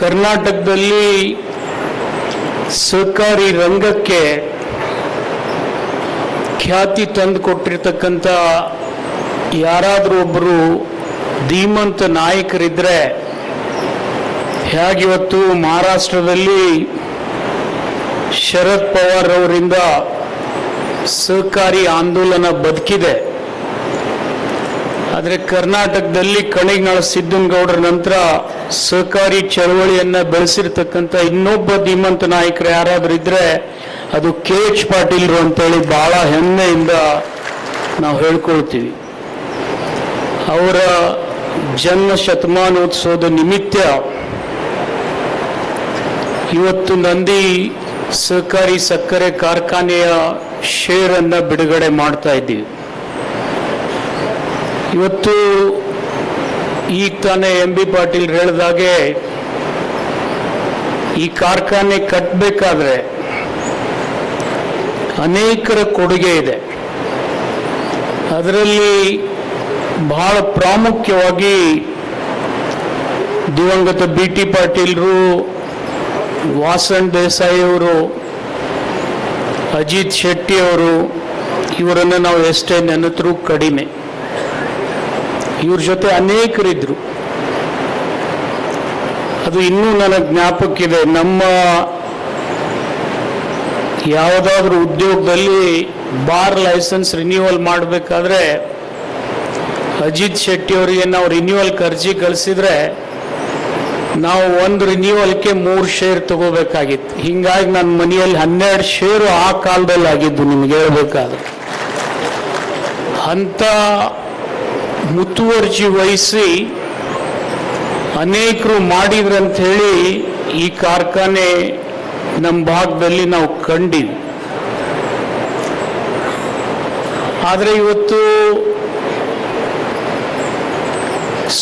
ಕರ್ನಾಟಕದಲ್ಲಿ ಸರ್ಕಾರಿ ರಂಗಕ್ಕೆ ಖ್ಯಾತಿ ತಂದು ಕೊಟ್ಟಿರ್ತಕ್ಕಂಥ ಯಾರಾದರೂ ಒಬ್ಬರು ಧೀಮಂತ ನಾಯಕರಿದ್ದರೆ ಹೇಗಿವತ್ತು ಮಹಾರಾಷ್ಟ್ರದಲ್ಲಿ ಶರದ್ ಪವಾರ್ ಅವರಿಂದ ಸಹಕಾರಿ ಆಂದೋಲನ ಬದುಕಿದೆ. ಆದರೆ ಕರ್ನಾಟಕದಲ್ಲಿ ಕಣಿಗಾಳ ಸಿದ್ದನಗೌಡರ ನಂತರ ಸಹಕಾರಿ ಚಳವಳಿಯನ್ನ ಬೆಳೆಸಿರ್ತಕ್ಕಂಥ ಇನ್ನೊಬ್ಬ ಧೀಮಂತ ನಾಯಕರು ಯಾರಾದ್ರೂ ಇದ್ರೆ ಅದು ಕೆ ಎಚ್ ಪಾಟೀಲ್ರು ಅಂತೇಳಿ ಬಹಳ ಹೆಮ್ಮೆಯಿಂದ ನಾವು ಹೇಳ್ಕೊಳ್ತೀವಿ. ಅವರ ಜನ್ಮ ಶತಮಾನೋತ್ಸವದ ನಿಮಿತ್ತ ಇವತ್ತು ನಂದಿ ಸಹಕಾರಿ ಸಕ್ಕರೆ ಕಾರ್ಖಾನೆಯ ಶೇರನ್ನು ಬಿಡುಗಡೆ ಮಾಡ್ತಾ ಇದ್ದೀವಿ. ಇವತ್ತು ಈಗ ತಾನೇ ಎಂ ಬಿ ಪಾಟೀಲ್ ಹೇಳಿದಾಗೆ ಈ ಕಾರ್ಖಾನೆ ಕಟ್ಟಬೇಕಾದ್ರೆ ಅನೇಕರ ಕೊಡುಗೆ ಇದೆ. ಅದರಲ್ಲಿ ಬಹಳ ಪ್ರಾಮುಖ್ಯವಾಗಿ ದಿವಂಗತ ಬಿ ಟಿ ಪಾಟೀಲ್ರು, ವಾಸನ್ ದೇಸಾಯಿ ಅವರು, ಅಜಿತ್ ಶೆಟ್ಟಿ ಅವರು, ಇವರನ್ನು ನಾವು ಎಷ್ಟೇ ನೆನೆತರೂ ಕಡಿಮೆ. ಇವ್ರ ಜೊತೆ ಅನೇಕರಿದ್ರು. ಅದು ಇನ್ನೂ ನನಗೆ ಜ್ಞಾಪಕಿದೆ ನಮ್ಮ ಯಾವುದಾದ್ರೂ ಉದ್ಯೋಗದಲ್ಲಿ ಬಾರ್ ಲೈಸೆನ್ಸ್ ರಿನ್ಯೂವಲ್ ಮಾಡಬೇಕಾದ್ರೆ ಅಜಿತ್ ಶೆಟ್ಟಿ ಅವರಿಗೆ ನಾವು ರಿನ್ಯೂವಲ್ ಅರ್ಜಿ ಕಳಿಸಿದ್ರೆ ನಾವು ಒಂದು ರಿನ್ಯೂವಲ್ಗೆ ಮೂರು ಶೇರ್ ತಗೋಬೇಕಾಗಿತ್ತು. ಹಿಂಗಾಗಿ ನನ್ನ ಮನೆಯಲ್ಲಿ ಹನ್ನೆರಡು ಶೇರು ಆ ಕಾಲದಲ್ಲಿ ಆಗಿದ್ದು ನಿಮ್ಗೆ ಹೇಳ್ಬೇಕಾದ್ರೆ. ಅಂತ ಮುತುವರ್ಜಿ ವಹಿಸಿ ಅನೇಕರು ಮಾಡಿದ್ರಂತ ಹೇಳಿ ಈ ಕಾರ್ಖಾನೆ ನಮ್ಮ ಭಾಗದಲ್ಲಿ ನಾವು ಕಂಡಿದ್ವಿ ಆದರೆ ಇವತ್ತು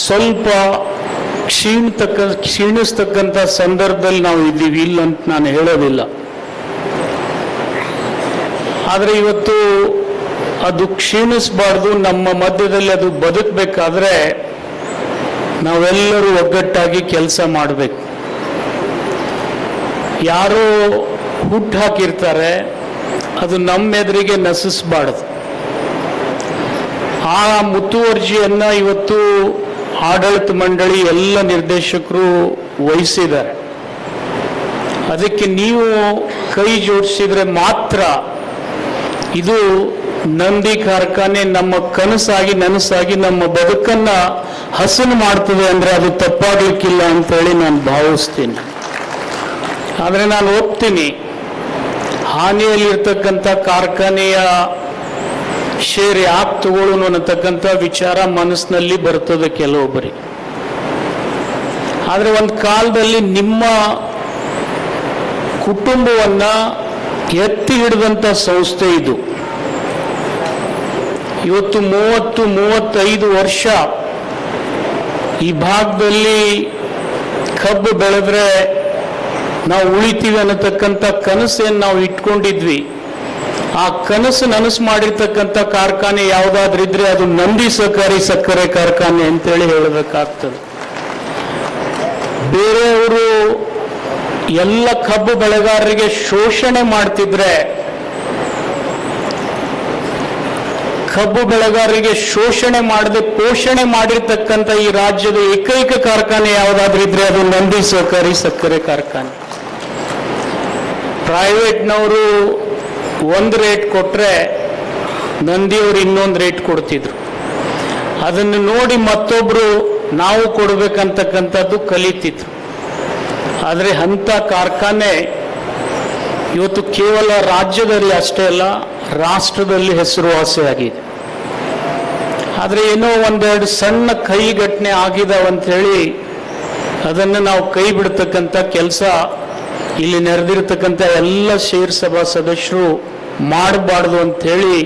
ಸ್ವಲ್ಪ ಕ್ಷೀಣತಕ್ಕ, ಕ್ಷೀಣಿಸ್ತಕ್ಕಂಥ ಸಂದರ್ಭದಲ್ಲಿ ನಾವು ಇದ್ದೀವಿ ಇಲ್ಲ ಅಂತ ನಾನು ಹೇಳೋದಿಲ್ಲ. ಆದರೆ ಇವತ್ತು ಅದು ಕ್ಷೀಣಿಸಬಾರ್ದು, ನಮ್ಮ ಮಧ್ಯದಲ್ಲಿ ಅದು ಬದುಕಬೇಕಾದ್ರೆ ನಾವೆಲ್ಲರೂ ಒಗ್ಗಟ್ಟಾಗಿ ಕೆಲಸ ಮಾಡಬೇಕು. ಯಾರೋ ಹುಟ್ಟು ಹಾಕಿರ್ತಾರೆ, ಅದು ನಮ್ಮ ಎದುರಿಗೆ ನಸಿಸ್ಬಾರ್ದು. ಆ ಮುತುವರ್ಜಿಯನ್ನು ಇವತ್ತು ಆಡಳಿತ ಮಂಡಳಿ ಎಲ್ಲ ನಿರ್ದೇಶಕರು ವಹಿಸಿದ್ದಾರೆ. ಅದಕ್ಕೆ ನೀವು ಕೈ ಜೋಡಿಸಿದರೆ ಮಾತ್ರ ಇದು ನಂದಿ ಕಾರ್ಖಾನೆ ನಮ್ಮ ಕನಸಾಗಿ, ನನಸಾಗಿ, ನಮ್ಮ ಬದುಕನ್ನ ಹಸನು ಮಾಡ್ತದೆ ಅಂದ್ರೆ ಅದು ತಪ್ಪಾಗ್ಲಿಕ್ಕಿಲ್ಲ ಅಂತೇಳಿ ನಾನು ಭಾವಿಸ್ತೀನಿ. ಆದರೆ ನಾನು ಒಪ್ತೀನಿ. ಹಾನಿಯಲ್ಲಿರ್ತಕ್ಕಂಥ ಕಾರ್ಖಾನೆಯ ಶೇರ್ ಯಾಕೆ ತಗೊಳ್ಳೋನು ಅನ್ನತಕ್ಕಂಥ ವಿಚಾರ ಮನಸ್ಸಿನಲ್ಲಿ ಬರ್ತದೆ ಕೆಲವೊಬ್ಬರಿಗೆ. ಆದರೆ ಒಂದು ಕಾಲದಲ್ಲಿ ನಿಮ್ಮ ಕುಟುಂಬವನ್ನ ಎತ್ತಿ ಹಿಡಿದಂಥ ಸಂಸ್ಥೆ ಇದು. ಇವತ್ತು ಮೂವತ್ತು, ಮೂವತ್ತೈದು ವರ್ಷ ಈ ಭಾಗದಲ್ಲಿ ಕಬ್ಬು ಬೆಳೆದ್ರೆ ನಾವು ಉಳಿತೀವಿ ಅನ್ನತಕ್ಕಂಥ ಕನಸೇನು ನಾವು ಇಟ್ಕೊಂಡಿದ್ವಿ. ಆ ಕನಸು ನನಸು ಮಾಡಿರ್ತಕ್ಕಂಥ ಕಾರ್ಖಾನೆ ಯಾವುದಾದ್ರೂ ಇದ್ರೆ ಅದು ನಂದಿ ಸಹಕಾರಿ ಸಕ್ಕರೆ ಕಾರ್ಖಾನೆ ಅಂತೇಳಿ ಹೇಳಬೇಕಾಗ್ತದೆ. ಬೇರೆಯವರು ಎಲ್ಲ ಕಬ್ಬು ಬೆಳೆಗಾರರಿಗೆ ಶೋಷಣೆ ಮಾಡ್ತಿದ್ರೆ ಕಬ್ಬು ಬೆಳೆಗಾರರಿಗೆ ಶೋಷಣೆ ಮಾಡದೆ ಪೋಷಣೆ ಮಾಡಿರ್ತಕ್ಕಂಥ ಈ ರಾಜ್ಯದ ಏಕೈಕ ಕಾರ್ಖಾನೆ ಯಾವುದಾದ್ರೂ ಇದ್ರೆ ಅದು ನಂದಿ ಸಹಕಾರಿ ಸಕ್ಕರೆ ಕಾರ್ಖಾನೆ. ಪ್ರೈವೇಟ್ನವರು ಒಂದು ರೇಟ್ ಕೊಟ್ರೆ ನಂದಿಯವರು ಇನ್ನೊಂದು ರೇಟ್ ಕೊಡ್ತಿದ್ರು. ಅದನ್ನು ನೋಡಿ ಮತ್ತೊಬ್ರು ನಾವು ಕೊಡಬೇಕಂತಕ್ಕಂಥದ್ದು ಕಲಿತಿದ್ರು. ಆದರೆ ಅಂಥ ಕಾರ್ಖಾನೆ ಇವತ್ತು ಕೇವಲ ರಾಜ್ಯದಲ್ಲಿ ಅಷ್ಟೇ ಅಲ್ಲ, ರಾಷ್ಟ್ರದಲ್ಲಿ ಹೆಸರುವಾಸಿಯಾಗಿದೆ. ಆದರೆ ಏನೋ ಒಂದೆರಡು ಸಣ್ಣ ಕೈ ಘಟನೆ ಆಗಿದಾವಂತ ಹೇಳಿ ಅದನ್ನು ನಾವು ಕೈ ಬಿಡ್ತಕ್ಕಂಥ ಕೆಲಸ ಇಲ್ಲಿ ನೆರೆದಿರ್ತಕ್ಕಂಥ ಎಲ್ಲ ಶೇರ್ ಸಭಾ ಸದಸ್ಯರು ಮಾಡಬಾರ್ದು ಅಂತ ಹೇಳಿ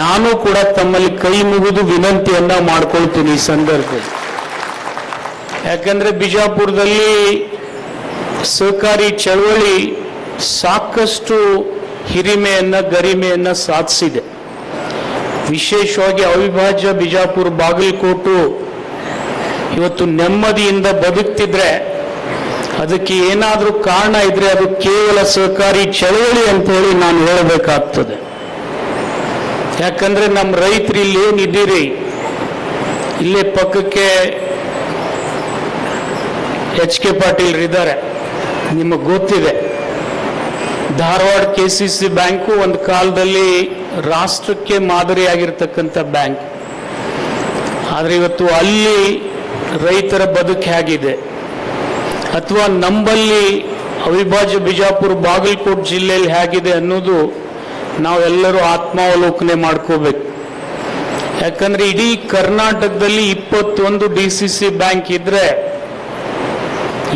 ನಾನು ಕೂಡ ತಮ್ಮಲ್ಲಿ ಕೈ ಮುಗಿದು ವಿನಂತಿಯನ್ನ ಮಾಡ್ಕೊಳ್ತೀನಿ ಈ ಸಂದರ್ಭದಲ್ಲಿ. ಯಾಕಂದ್ರೆ ಬಿಜಾಪುರದಲ್ಲಿ ಸಹಕಾರಿ ಚಳವಳಿ ಸಾಕಷ್ಟು ಹಿರಿಮೆಯನ್ನ, ಗರಿಮೆಯನ್ನ ಸಾಧಿಸಿದೆ. ವಿಶೇಷವಾಗಿ ಅವಿಭಾಜ್ಯ ಬಿಜಾಪುರ ಬಾಗಲಕೋಟು ಇವತ್ತು ನೆಮ್ಮದಿಯಿಂದ ಬದುಕ್ತಿದ್ರೆ ಅದಕ್ಕೆ ಏನಾದರೂ ಕಾರಣ ಇದ್ರೆ ಅದು ಕೇವಲ ಸಹಕಾರಿ ಚಳವಳಿ ಅಂತ ಹೇಳಿ ನಾನು ಹೇಳಬೇಕಾಗ್ತದೆ. ಯಾಕಂದ್ರೆ ನಮ್ಮ ರೈತರು ಇಲ್ಲಿ ಏನಿದ್ದೀರಿ ಇಲ್ಲೇ ಪಕ್ಕಕ್ಕೆ ಎಚ್ ಕೆ ಪಾಟೀಲ್ ಇದ್ದಾರೆ. ನಿಮಗೆ ಗೊತ್ತಿದೆ. Dharwad K C C bank ಒಂದು ಕಾಲದಲ್ಲಿ ರಾಷ್ಟ್ರಕ್ಕೆ ಮಾದರಿಯಾಗಿರ್ತಕ್ಕಂಥ ಬ್ಯಾಂಕ್. ಆದರೆ ಇವತ್ತು ಅಲ್ಲಿ ರೈತರ ಬದುಕು ಹೇಗಿದೆ. ಅಥವಾ ನಂಬಲ್ಲಿ ಅವಿಭಾಜ್ಯ ಬಿಜಾಪುರ ಬಾಗಲಕೋಟ್ ಜಿಲ್ಲೆಯಲ್ಲಿ ಹೇಗಿದೆ ಅನ್ನೋದು ನಾವೆಲ್ಲರೂ ಆತ್ಮಾವಲೋಕನೆ ಮಾಡ್ಕೋಬೇಕು. ಯಾಕಂದರೆ ಇಡೀ ಕರ್ನಾಟಕದಲ್ಲಿ ಇಪ್ಪತ್ತೊಂದು ಡಿ ಸಿ ಸಿ ಬ್ಯಾಂಕ್ ಇದ್ರೆ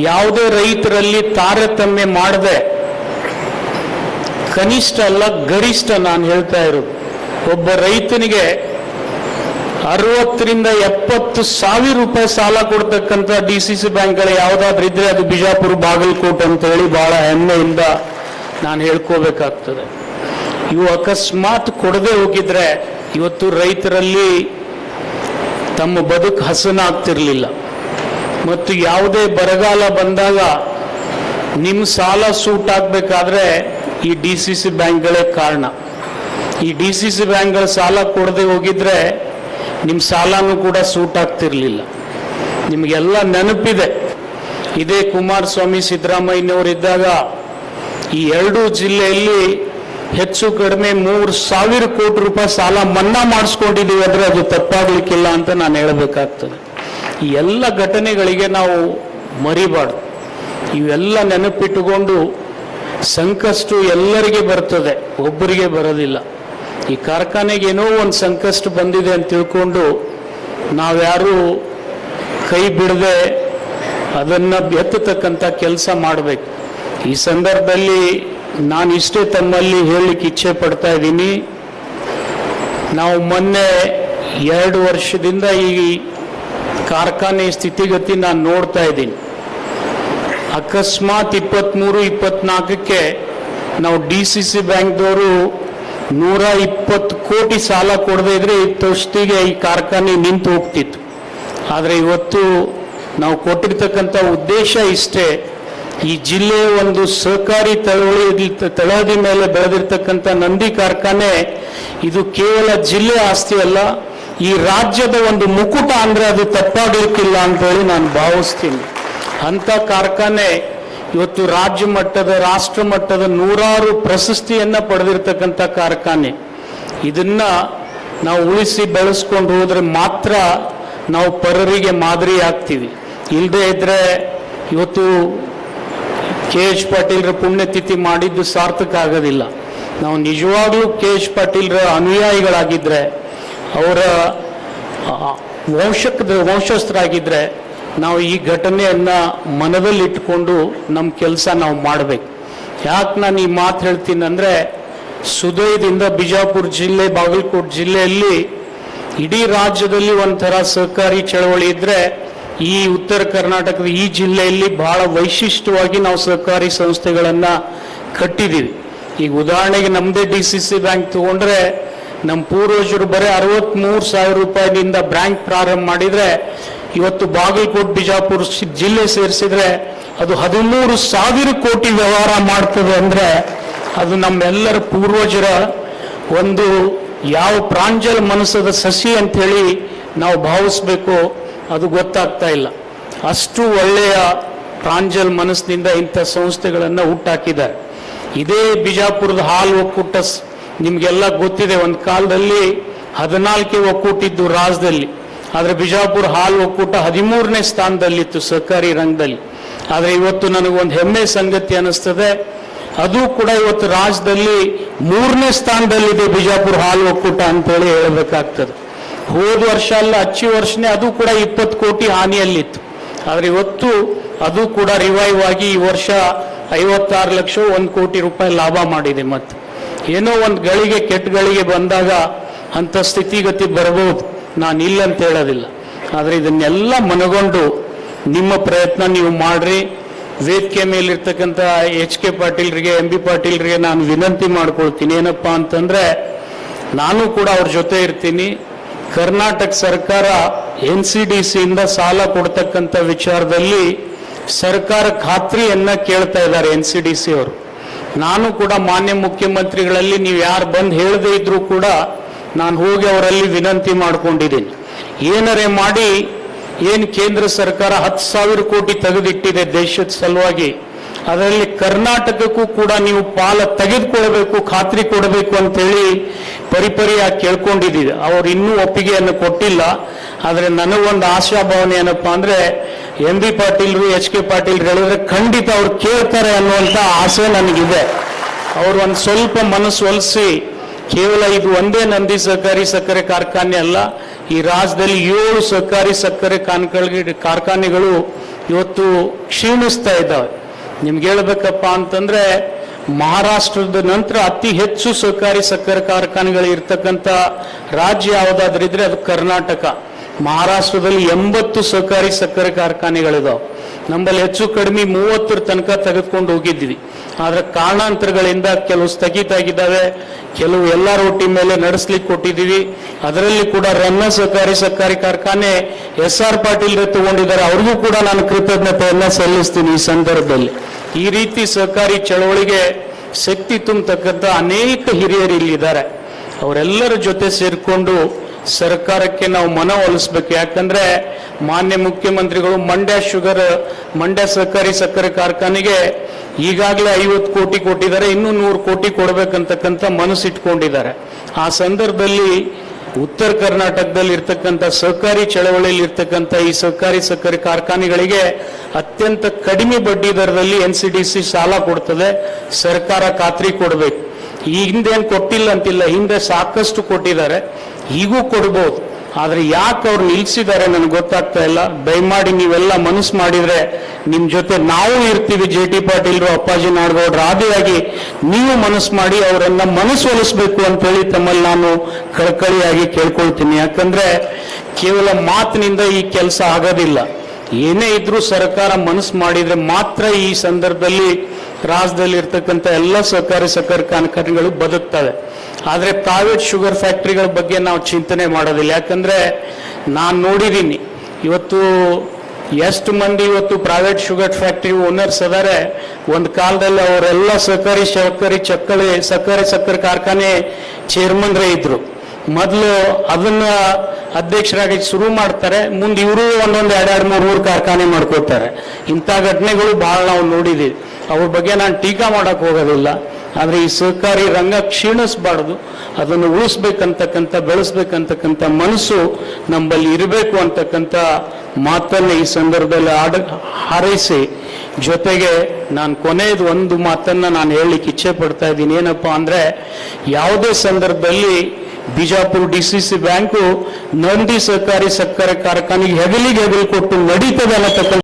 ಯಾವುದೇ ರೈತರಲ್ಲಿ ತಾರತಮ್ಯ ಮಾಡದೆ ಕನಿಷ್ಠ ಅಲ್ಲ, ಗರಿಷ್ಠ ನಾನು ಹೇಳ್ತಾ ಇರೋದು. ಒಬ್ಬ ರೈತನಿಗೆ ಅರವತ್ತರಿಂದ ಎಪ್ಪತ್ತು ಸಾವಿರ ರೂಪಾಯಿ ಸಾಲ ಕೊಡ್ತಕ್ಕಂಥ ಡಿ ಸಿ ಸಿ ಬ್ಯಾಂಕ್ಗಳು ಯಾವುದಾದ್ರೂ ಇದ್ರೆ ಅದು ಬಿಜಾಪುರ ಬಾಗಲಕೋಟೆ ಅಂತ ಹೇಳಿ ಬಹಳ ಹೆಮ್ಮೆಯಿಂದ ನಾನು ಹೇಳ್ಕೋಬೇಕಾಗ್ತದೆ. ಇವು ಅಕಸ್ಮಾತ್ ಕೊಡದೆ ಹೋಗಿದ್ರೆ ಇವತ್ತು ರೈತರಲ್ಲಿ ತಮ್ಮ ಬದುಕು ಹಸನಾಗ್ತಿರಲಿಲ್ಲ. ಮತ್ತು ಯಾವುದೇ ಬರಗಾಲ ಬಂದಾಗ ನಿಮ್ಮ ಸಾಲ ಸೂಟ್ ಆಗಬೇಕಾದ್ರೆ ಈ ಡಿ ಸಿ ಸಿ ಬ್ಯಾಂಕ್ಗಳೇ ಕಾರಣ. ಈ ಡಿ ಸಿ ಸಿ ಬ್ಯಾಂಕ್ಗಳ ಸಾಲ ಕೊಡದೆ ಹೋಗಿದ್ರೆ ನಿಮ್ಮ ಸಾಲನೂ ಕೂಡ ಸೂಟ್ ಆಗ್ತಿರಲಿಲ್ಲ. ನಿಮಗೆಲ್ಲ ನೆನಪಿದೆ. ಇದೇ ಕುಮಾರಸ್ವಾಮಿ ಸಿದ್ದರಾಮಯ್ಯನವರಿದ್ದಾಗ ಈ ಎರಡೂ ಜಿಲ್ಲೆಯಲ್ಲಿ ಹೆಚ್ಚು ಕಡಿಮೆ ಮೂರು ಸಾವಿರ ಕೋಟಿ ರೂಪಾಯಿ ಸಾಲ ಮನ್ನಾ ಮಾಡಿಸ್ಕೊಂಡಿದ್ದೀವಿ ಅಂದರೆ ಅದು ತಪ್ಪಾಗಲಿಕ್ಕಿಲ್ಲ ಅಂತ ನಾನು ಹೇಳಬೇಕಾಗ್ತದೆ. ಈ ಎಲ್ಲ ಘಟನೆಗಳಿಗೆ ನಾವು ಮರಿಬಾರ್ದು. ಇವೆಲ್ಲ ನೆನಪಿಟ್ಟುಕೊಂಡು ಸಂಕಷ್ಟ ಎಲ್ಲರಿಗೆ ಬರ್ತದೆ, ಒಬ್ಬರಿಗೆ ಬರೋದಿಲ್ಲ. ಈ ಕಾರ್ಖಾನೆಗೆ ಏನೋ ಒಂದು ಸಂಕಷ್ಟ ಬಂದಿದೆ ಅಂತ ತಿಳ್ಕೊಂಡು ನಾವ್ಯಾರು ಕೈ ಬಿಡದೆ ಅದನ್ನು ಎತ್ತತಕ್ಕಂಥ ಕೆಲಸ ಮಾಡಬೇಕು. ಈ ಸಂದರ್ಭದಲ್ಲಿ ನಾನು ಇಷ್ಟೇ ತಮ್ಮಲ್ಲಿ ಹೇಳಲಿಕ್ಕೆ ಇಚ್ಛೆ ಪಡ್ತಾ ಇದ್ದೀನಿ. ನಾವು ಮೊನ್ನೆ ಎರಡು ವರ್ಷದಿಂದ ಈ ಕಾರ್ಖಾನೆ ಸ್ಥಿತಿಗತಿ ನಾನು ನೋಡ್ತಾ ಇದ್ದೀನಿ. ಅಕಸ್ಮಾತ್ ಇಪ್ಪತ್ತ್ಮೂರು ಇಪ್ಪತ್ನಾಲ್ಕಕ್ಕೆ ನಾವು ಡಿ ಸಿ ಸಿ ಬ್ಯಾಂಕ್ದವರು ನೂರ ಇಪ್ಪತ್ತು ಕೋಟಿ ಸಾಲ ಕೊಡದೇ ಇದ್ರೆ ಇತ್ತಷ್ಟಿಗೆ ಈ ಕಾರ್ಖಾನೆ ನಿಂತು ಹೋಗ್ತಿತ್ತು. ಆದರೆ ಇವತ್ತು ನಾವು ಕೊಟ್ಟಿರ್ತಕ್ಕಂಥ ಉದ್ದೇಶ ಇಷ್ಟೇ, ಈ ಜಿಲ್ಲೆಯ ಒಂದು ಸಹಕಾರಿ ತಳವಳಿ, ತಳಹದಿ ಮೇಲೆ ಬೆಳೆದಿರ್ತಕ್ಕಂಥ ನಂದಿ ಕಾರ್ಖಾನೆ, ಇದು ಕೇವಲ ಜಿಲ್ಲೆ ಆಸ್ತಿ ಅಲ್ಲ, ಈ ರಾಜ್ಯದ ಒಂದು ಮುಕುಟ ಅಂದ್ರೆ ಅದು ತಪ್ಪಾಗಲಿಕ್ಕಿಲ್ಲ ಅಂತ ಹೇಳಿ ನಾನು ಭಾವಿಸ್ತೀನಿ. ಅಂಥ ಕಾರ್ಖಾನೆ ಇವತ್ತು ರಾಜ್ಯ ಮಟ್ಟದ ರಾಷ್ಟ್ರ ಮಟ್ಟದ ನೂರಾರು ಪ್ರಶಸ್ತಿಯನ್ನ ಪಡೆದಿರ್ತಕ್ಕಂಥ ಕಾರ್ಖಾನೆ. ಇದನ್ನ ನಾವು ಉಳಿಸಿ ಬೆಳೆಸ್ಕೊಂಡು ಹೋದರೆ ಮಾತ್ರ ನಾವು ಪರರಿಗೆ ಮಾದರಿ ಆಗ್ತೀವಿ. ಇಲ್ಲದೆ ಇದ್ದರೆ ಇವತ್ತು ಕೆ ಎಚ್ ಪಾಟೀಲ್ರ ಪುಣ್ಯತಿಥಿ ಮಾಡಿದ್ದು ಸಾರ್ಥಕ ಆಗೋದಿಲ್ಲ. ನಾವು ನಿಜವಾಗ್ಲೂ ಕೆ ಎಚ್ ಪಾಟೀಲ್ರ ಅನುಯಾಯಿಗಳಾಗಿದ್ರೆ ಅವರ ಆ, ವಂಶಸ್ಥರಾಗಿದ್ದರೆ ನಾವು ಈ ಘಟನೆಯನ್ನು ಮನದಲ್ಲಿಟ್ಟುಕೊಂಡು ನಮ್ಮ ಕೆಲಸ ನಾವು ಮಾಡಬೇಕು. ಯಾಕೆ ನಾನು ಈ ಮಾತು ಹೇಳ್ತೀನಿ ಅಂದರೆ ಸುದಯದಿಂದ ಬಿಜಾಪುರ ಜಿಲ್ಲೆ, ಬಾಗಲಕೋಟೆ ಜಿಲ್ಲೆಯಲ್ಲಿ ಇಡೀ ರಾಜ್ಯದಲ್ಲಿ ಒಂಥರ ಸಹಕಾರಿ ಚಳವಳಿ ಇದ್ದರೆ ಈ ಉತ್ತರ ಕರ್ನಾಟಕದ ಈ ಜಿಲ್ಲೆಯಲ್ಲಿ ಬಹಳ ವೈಶಿಷ್ಟ್ಯವಾಗಿ ನಾವು ಸಹಕಾರಿ ಸಂಸ್ಥೆಗಳನ್ನು ಕಟ್ಟಿದ್ದೀವಿ ಈಗ ಉದಾಹರಣೆಗೆ ನಮ್ಮದೇ ಡಿ ಸಿ ಸಿ ಬ್ಯಾಂಕ್ ತಗೊಂಡ್ರೆ ನಮ್ಮ ಪೂರ್ವಜರು ಬರೀ ಅರವತ್ತ್ಮೂರು ಸಾವಿರ ರೂಪಾಯಿನಿಂದ ಬ್ಯಾಂಕ್ ಪ್ರಾರಂಭ ಮಾಡಿದ್ರೆ ಇವತ್ತು ಬಾಗಲಕೋಟೆ, ಬಿಜಾಪುರ ಜಿಲ್ಲೆ ಸೇರಿಸಿದ್ರೆ ಅದು ಹದಿಮೂರು ಸಾವಿರ ಕೋಟಿ ವ್ಯವಹಾರ ಮಾಡ್ತದೆ ಅಂದ್ರೆ ಅದು ನಮ್ಮೆಲ್ಲರ ಪೂರ್ವಜರ ಒಂದು ಯಾವ ಪ್ರಾಂಜಲ್ ಮನಸ್ಸದ ಸಸಿ ಅಂತ ಹೇಳಿ ನಾವು ಭಾವಿಸ್ಬೇಕು ಅದು ಗೊತ್ತಾಗ್ತಾ ಇಲ್ಲ. ಅಷ್ಟು ಒಳ್ಳೆಯ ಪ್ರಾಂಜಲ್ ಮನಸ್ಸಿನಿಂದ ಇಂಥ ಸಂಸ್ಥೆಗಳನ್ನು ಹುಟ್ಟಾಕಿದ್ದಾರೆ. ಇದೇ ಬಿಜಾಪುರದ ಹಾಲು ಒಕ್ಕೂಟ ನಿಮಗೆಲ್ಲ ಗೊತ್ತಿದೆ, ಒಂದು ಕಾಲದಲ್ಲಿ ಹದಿನಾಲ್ಕೇ ಒಕ್ಕೂಟಿದ್ದು ರಾಜ್ಯದಲ್ಲಿ. ಆದರೆ ಬಿಜಾಪುರ ಹಾಲು ಒಕ್ಕೂಟ ಹದಿಮೂರನೇ ಸ್ಥಾನದಲ್ಲಿತ್ತು ಸಹಕಾರಿ ರಂಗದಲ್ಲಿ. ಆದರೆ ಇವತ್ತು ನನಗೊಂದು ಹೆಮ್ಮೆ ಸಂಗತಿ ಅನ್ನಿಸ್ತದೆ. ಅದು ಕೂಡ ಇವತ್ತು ರಾಜ್ಯದಲ್ಲಿ ಮೂರನೇ ಸ್ಥಾನದಲ್ಲಿದೆ ಬಿಜಾಪುರ ಹಾಲು ಒಕ್ಕೂಟ ಅಂತೇಳಿ ಹೇಳಬೇಕಾಗ್ತದೆ. ಹೋದ ವರ್ಷ ಅಲ್ಲ ಹಚ್ಚಿ ವರ್ಷನೇ ಅದು ಕೂಡ ಇಪ್ಪತ್ತು ಕೋಟಿ ಹಾನಿಯಲ್ಲಿತ್ತು. ಆದರೆ ಇವತ್ತು ಅದು ಕೂಡ ರಿವೈವ್ ಆಗಿ ಈ ವರ್ಷ ಐವತ್ತಾರು ಲಕ್ಷ ಒಂದು ಕೋಟಿ ರೂಪಾಯಿ ಲಾಭ ಮಾಡಿದೆ ಮತ್ತೆ. ಏನೋ ಒಂದು ಗಳಿಗೆ ಕೆಟ್ಟ ಗಳಿಗೆ ಬಂದಾಗ ಅಂಥ ಸ್ಥಿತಿಗತಿ ಬರಬಹುದು ನಾನು ಇಲ್ಲ ಅಂತ ಹೇಳೋದಿಲ್ಲ ಆದರೆ ಇದನ್ನೆಲ್ಲ ಮನಗೊಂಡು ನಿಮ್ಮ ಪ್ರಯತ್ನ ನೀವು ಮಾಡ್ರಿ. ವೇದಿಕೆ ಮೇಲಿರ್ತಕ್ಕಂಥ ಎಚ್ ಕೆ ಪಾಟೀಲ್ರಿಗೆ ಎಂ ಬಿ ಪಾಟೀಲ್ರಿಗೆ ನಾನು ವಿನಂತಿ ಮಾಡ್ಕೊಳ್ತೀನಿ. ಏನಪ್ಪ ಅಂತಂದ್ರೆ, ನಾನು ಕೂಡ ಅವ್ರ ಜೊತೆ ಇರ್ತೀನಿ. ಕರ್ನಾಟಕ ಸರ್ಕಾರ ಎನ್ ಸಿ ಡಿ ಸಿಯಿಂದ ಸಾಲ ಕೊಡ್ತಕ್ಕಂಥ ವಿಚಾರದಲ್ಲಿ ಸರ್ಕಾರ ಖಾತ್ರಿಯನ್ನ ಕೇಳ್ತಾ ಇದ್ದಾರೆ ಎನ್ ಸಿ ಡಿ ಸಿ ಅವರು. ನಾನು ಕೂಡ ಮಾನ್ಯ ಮುಖ್ಯಮಂತ್ರಿಗಳಲ್ಲಿ ನೀವು ಯಾರು ಬಂದು ಹೇಳದೇ ಇದ್ರೂ ಕೂಡ ನಾನು ಹೋಗಿ ಅವರಲ್ಲಿ ವಿನಂತಿ ಮಾಡ್ಕೊಂಡಿದ್ದೀನಿ. ಏನರೇ ಮಾಡಿ, ಏನು ಕೇಂದ್ರ ಸರ್ಕಾರ ಹತ್ತು ಸಾವಿರ ಕೋಟಿ ತೆಗೆದಿಟ್ಟಿದೆ ದೇಶದ ಸಲುವಾಗಿ, ಅದರಲ್ಲಿ ಕರ್ನಾಟಕಕ್ಕೂ ಕೂಡ ನೀವು ಪಾಲ ತೆಗೆದುಕೊಳ್ಬೇಕು ಖಾತ್ರಿ ಕೊಡಬೇಕು ಅಂತೇಳಿ ಪರಿಪರಿಯಾಗಿ ಕೇಳ್ಕೊಂಡಿದ್ದೀವಿ. ಅವ್ರು ಇನ್ನೂ ಒಪ್ಪಿಗೆಯನ್ನು ಕೊಟ್ಟಿಲ್ಲ. ಆದರೆ ನನಗೊಂದು ಆಶಾಭಾವನೆ ಏನಪ್ಪ ಅಂದರೆ, ಎಂ ಬಿ ಪಾಟೀಲ್ರು, ಎಚ್ ಕೆ ಪಾಟೀಲ್ ಹೇಳಿದ್ರೆ ಖಂಡಿತ ಅವ್ರು ಕೇಳ್ತಾರೆ ಅನ್ನುವಂಥ ಆಸೆ ನನಗಿದೆ. ಅವ್ರು ಒಂದು ಸ್ವಲ್ಪ ಮನಸ್ಸು ಒಲಿಸಿ ಕೇವಲ ಇದು ಒಂದೇ ನಂದಿ ಸಹಕಾರಿ ಸಕ್ಕರೆ ಕಾರ್ಖಾನೆ ಅಲ್ಲ, ಈ ರಾಜ್ಯದಲ್ಲಿ ಏಳು ಸಹಕಾರಿ ಸಕ್ಕರೆ ಕಾರ್ಖಾನೆ ಕಾರ್ಖಾನೆಗಳು ಇವತ್ತು ಕ್ಷೀಣಿಸ್ತಾ ಇದ್ದಾವೆ. ನಿಮ್ಗೆ ಹೇಳ್ಬೇಕಪ್ಪ ಅಂತಂದ್ರೆ, ಮಹಾರಾಷ್ಟ್ರದ ನಂತರ ಅತಿ ಹೆಚ್ಚು ಸಹಕಾರಿ ಸಕ್ಕರೆ ಕಾರ್ಖಾನೆಗಳು ಇರ್ತಕ್ಕಂಥ ರಾಜ್ಯ ಯಾವುದಾದ್ರಿದ್ರೆ ಅದು ಕರ್ನಾಟಕ. ಮಹಾರಾಷ್ಟ್ರದಲ್ಲಿ ಎಂಬತ್ತು ಸಹಕಾರಿ ಸಕ್ಕರೆ ಕಾರ್ಖಾನೆಗಳಿದಾವೆ. ನಮ್ಮಲ್ಲಿ ಹೆಚ್ಚು ಕಡಿಮೆ ಮೂವತ್ತರ ತನಕ ತೆಗೆದುಕೊಂಡು ಹೋಗಿದ್ವಿ ಆದ್ರೆ ಕಾರಣಾಂತರಗಳಿಂದ ಕೆಲವು ಸ್ಥಗಿತ ಆಗಿದ್ದಾವೆ. ಕೆಲವು ಎಲ್ಲ ರೋಟಿ ಮೇಲೆ ನಡೆಸ್ಲಿಕ್ಕೆ ಕೊಟ್ಟಿದ್ದೀವಿ. ಅದರಲ್ಲಿ ಕೂಡ ರನ್ನ ಸಹಕಾರಿ ಸಹಕಾರಿ ಕಾರ್ಖಾನೆ ಎಸ್ ಆರ್ ಪಾಟೀಲ್ ತಗೊಂಡಿದ್ದಾರೆ. ಅವ್ರಿಗೂ ಕೂಡ ನಾನು ಕೃತಜ್ಞತೆಯನ್ನ ಸಲ್ಲಿಸ್ತೀನಿ ಈ ಸಂದರ್ಭದಲ್ಲಿ. ಈ ರೀತಿ ಸಹಕಾರಿ ಚಳವಳಿಗೆ ಶಕ್ತಿ ತುಂಬತಕ್ಕಂಥ ಅನೇಕ ಹಿರಿಯರು ಇಲ್ಲಿದ್ದಾರೆ. ಅವರೆಲ್ಲರ ಜೊತೆ ಸೇರಿಕೊಂಡು ಸರ್ಕಾರಕ್ಕೆ ನಾವು ಮನವೊಲಿಸ್ಬೇಕು ಯಾಕಂದ್ರೆ ಮಾನ್ಯ ಮುಖ್ಯಮಂತ್ರಿಗಳು ಮಂಡ್ಯ ಶುಗರ್, ಮಂಡ್ಯ ಸಹಕಾರಿ ಸಕ್ಕರೆ ಕಾರ್ಖಾನೆಗೆ ಈಗಾಗಲೇ ಐವತ್ತು ಕೋಟಿ ಕೊಟ್ಟಿದ್ದಾರೆ, ಇನ್ನೂ ನೂರು ಕೋಟಿ ಕೊಡ್ಬೇಕಂತಕ್ಕಂಥ ಮನಸ್ಸು ಇಟ್ಕೊಂಡಿದ್ದಾರೆ ಆ ಸಂದರ್ಭದಲ್ಲಿ ಉತ್ತರ ಕರ್ನಾಟಕದಲ್ಲಿ ಇರ್ತಕ್ಕಂಥ ಸಹಕಾರಿ ಚಳವಳಿಯಲ್ಲಿ ಇರ್ತಕ್ಕಂಥ ಈ ಸಹಕಾರಿ ಸಕ್ಕರೆ ಕಾರ್ಖಾನೆಗಳಿಗೆ ಅತ್ಯಂತ ಕಡಿಮೆ ಬಡ್ಡಿ ದರದಲ್ಲಿ ಎನ್ ಸಿ ಡಿ ಸಿ ಸಾಲ ಕೊಡ್ತದೆ, ಸರ್ಕಾರ ಖಾತ್ರಿ ಕೊಡಬೇಕು. ಈ ಹಿಂದೆ ಏನು ಕೊಟ್ಟಿಲ್ಲ ಅಂತಿಲ್ಲ, ಹಿಂದೆ ಸಾಕಷ್ಟು ಕೊಟ್ಟಿದ್ದಾರೆ. ಈಗೂ ಕೊಡ್ಬೋದು. ಆದರೆ ಯಾಕೆ ಅವ್ರು ನಿಲ್ಲಿಸಿದ್ದಾರೆ ನನಗೆ ಗೊತ್ತಾಗ್ತಾ ಇಲ್ಲ. ದಯಮಾಡಿ ನೀವೆಲ್ಲ ಮನಸ್ಸು ಮಾಡಿದ್ರೆ ನಿಮ್ಮ ಜೊತೆ ನಾವು ಇರ್ತೀವಿ. ಜೆ ಟಿ ಪಾಟೀಲ್ರು, ಅಪ್ಪಾಜಿ ನಾಡಗೌಡ್ರು, ಆದಿಯಾಗಿ ನೀವು ಮನಸ್ಸು ಮಾಡಿ ಅವರನ್ನು ಮನಸ್ಸು ಒಲಿಸ್ಬೇಕು ಅಂತೇಳಿ ತಮ್ಮಲ್ಲಿ ನಾನು ಕಳಕಳಿಯಾಗಿ ಕೇಳ್ಕೊಳ್ತೀನಿ. ಯಾಕಂದ್ರೆ ಕೇವಲ ಮಾತಿನಿಂದ ಈ ಕೆಲಸ ಆಗೋದಿಲ್ಲ. ಏನೇ ಇದ್ರೂ ಸರ್ಕಾರ ಮನಸ್ಸು ಮಾಡಿದ್ರೆ ಮಾತ್ರ ಈ ಸಂದರ್ಭದಲ್ಲಿ ರಾಜ್ಯದಲ್ಲಿ ಇರ್ತಕ್ಕಂಥ ಎಲ್ಲ ಸಹಕಾರಿ ಸಕ್ಕರೆ ಕಾರ್ಖಾನೆಗಳು ಬದುಕ್ತವೆ. ಆದರೆ ಪ್ರೈವೇಟ್ ಶುಗರ್ ಫ್ಯಾಕ್ಟ್ರಿಗಳ ಬಗ್ಗೆ ನಾವು ಚಿಂತನೆ ಮಾಡೋದಿಲ್ಲ. ಯಾಕಂದ್ರೆ ನಾನು ನೋಡಿದ್ದೀನಿ ಇವತ್ತು ಎಷ್ಟು ಮಂದಿ ಇವತ್ತು ಪ್ರೈವೇಟ್ ಶುಗರ್ ಫ್ಯಾಕ್ಟ್ರಿ ಓನರ್ಸ್ ಅದಾರೆ ಒಂದು ಕಾಲದಲ್ಲಿ ಅವರೆಲ್ಲ ಸಹಕಾರಿ ಸಹಕಾರಿ ಚಕ್ಕಳಿ ಸಕ್ಕರೆ ಸಕ್ಕರೆ ಕಾರ್ಖಾನೆ ಚೇರ್ಮನ್ರೇ ಇದ್ರು. ಮೊದಲು ಅದನ್ನ ಅಧ್ಯಕ್ಷರಾಗಿ ಶುರು ಮಾಡ್ತಾರೆ. ಮುಂದೆ ಇವರು ಒಂದೊಂದು ಎರಡೆರಡು ಮೂರು ಮೂರು ಕಾರ್ಖಾನೆ ಮಾಡ್ಕೋತಾರೆ ಇಂಥ ಘಟನೆಗಳು ಬಹಳ ನಾವು ನೋಡಿದ್ದೀವಿ ಅವ್ರ ಬಗ್ಗೆ ನಾನು ಟೀಕಾ ಮಾಡಕ್ ಹೋಗೋದಿಲ್ಲ. ಆದ್ರೆ ಈ ಸಹಕಾರಿ ರಂಗ ಕ್ಷೀಣಿಸ್ಬಾರ್ದು. ಅದನ್ನು ಉಳಿಸ್ಬೇಕಂತಕ್ಕಂಥ, ಬೆಳೆಸ್ಬೇಕಂತಕ್ಕಂಥ ಮನಸ್ಸು ನಮ್ಮಲ್ಲಿ ಇರಬೇಕು ಅಂತಕ್ಕಂಥ ಮಾತನ್ನು ಈ ಸಂದರ್ಭದಲ್ಲಿ ಆಡ, ಹಾರೈಸಿ. ಜೊತೆಗೆ ನಾನು ಕೊನೆಯದು ಒಂದು ಮಾತನ್ನ ನಾನು ಹೇಳಲಿಕ್ಕೆ ಇಚ್ಛೆ ಪಡ್ತಾ ಇದ್ದೀನಿ. ಏನಪ್ಪಾ ಅಂದ್ರೆ, ಯಾವುದೇ ಸಂದರ್ಭದಲ್ಲಿ Bijapur D C C bank Nandi ಸಹಕಾರಿ ಸಕ್ಕರೆ ಕಾರ್ಖಾನೆಗೆ ಹೆಗಲಿಗೆ ಹೆಗಲು ಕೊಟ್ಟು ನಡೀತದೆ ಅನ್ನತಕ್ಕಂಥ